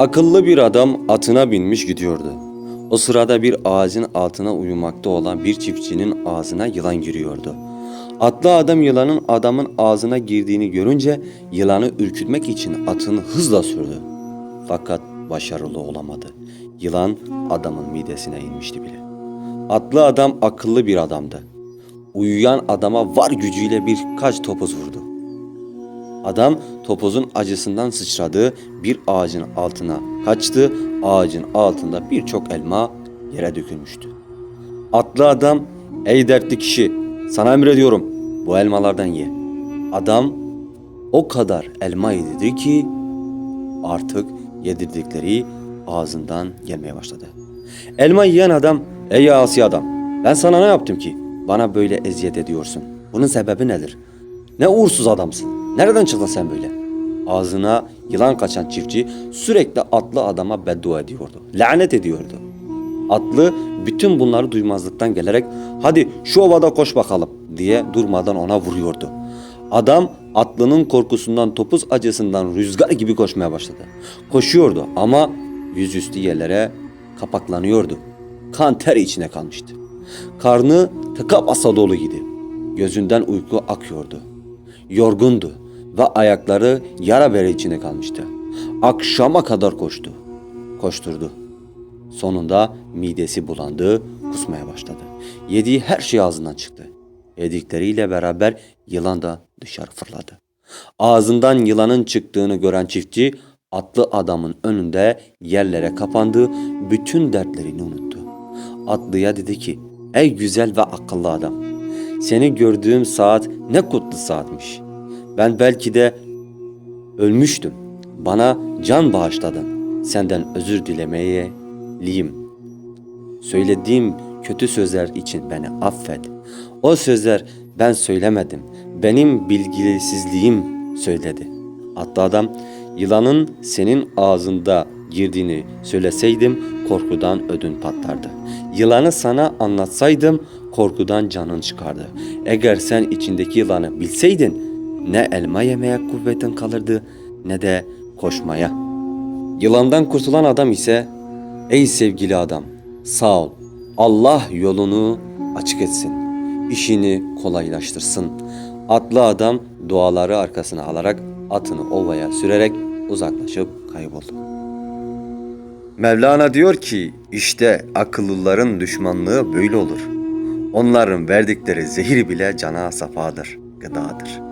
Akıllı bir adam atına binmiş gidiyordu. O sırada bir ağacın altına uyumakta olan bir çiftçinin ağzına yılan giriyordu. Atlı adam yılanın adamın ağzına girdiğini görünce yılanı ürkütmek için atını hızla sürdü. Fakat başarılı olamadı. Yılan adamın midesine inmişti bile. Atlı adam akıllı bir adamdı. Uyuyan adama var gücüyle birkaç topuz vurdu. Adam topuzun acısından sıçradığı bir ağacın altına kaçtı. Ağacın altında birçok elma yere dökülmüştü. Atlı adam, ey dertli kişi, sana emrediyorum bu elmalardan ye. Adam o kadar elma yedi ki artık yedirdikleri ağzından gelmeye başladı. Elma yiyen adam, ey asi adam, ben sana ne yaptım ki? Bana böyle eziyet ediyorsun. Bunun sebebi nedir? Ne uğursuz adamsın. Nereden çıktın sen böyle? Ağzına yılan kaçan çiftçi sürekli atlı adama beddua ediyordu. Lanet ediyordu. Atlı bütün bunları duymazlıktan gelerek hadi şu ovada koş bakalım diye durmadan ona vuruyordu. Adam atlının korkusundan topuz acısından rüzgar gibi koşmaya başladı. Koşuyordu ama yüzüstü yerlere kapaklanıyordu. Kan ter içine kalmıştı. Karnı tıka basa dolu idi. Gözünden uyku akıyordu. Yorgundu ve ayakları yara bere içine kalmıştı. Akşama kadar koştu. Koşturdu. Sonunda midesi bulandı, kusmaya başladı. Yediği her şey ağzından çıktı. Yedikleriyle beraber yılan da dışarı fırladı. Ağzından yılanın çıktığını gören çiftçi atlı adamın önünde yerlere kapandı, bütün dertlerini unuttu. Atlıya dedi ki, ey güzel ve akıllı adam, seni gördüğüm saat ne kutlu saatmiş. Ben belki de ölmüştüm. Bana can bağışladın. Senden özür dilemeyeliyim. Söylediğim kötü sözler için beni affet. O sözler ben söylemedim. Benim bilgisizliğim söyledi. Atlı adam yılanın senin ağzında girdiğini söyleseydim korkudan ödün patlardı. Yılanı sana anlatsaydım korkudan canın çıkardı. Eğer sen içindeki yılanı bilseydin ne elma yemeye kuvvetin kalırdı ne de koşmaya. Yılandan kurtulan adam ise ey sevgili adam sağ ol. Allah yolunu açık etsin. işini kolaylaştırsın. Atlı adam duaları arkasına alarak atını ovaya sürerek uzaklaşıp kayboldu. Mevlana diyor ki işte akıllıların düşmanlığı böyle olur. Onların verdikleri zehir bile cana safadır, gıdadır.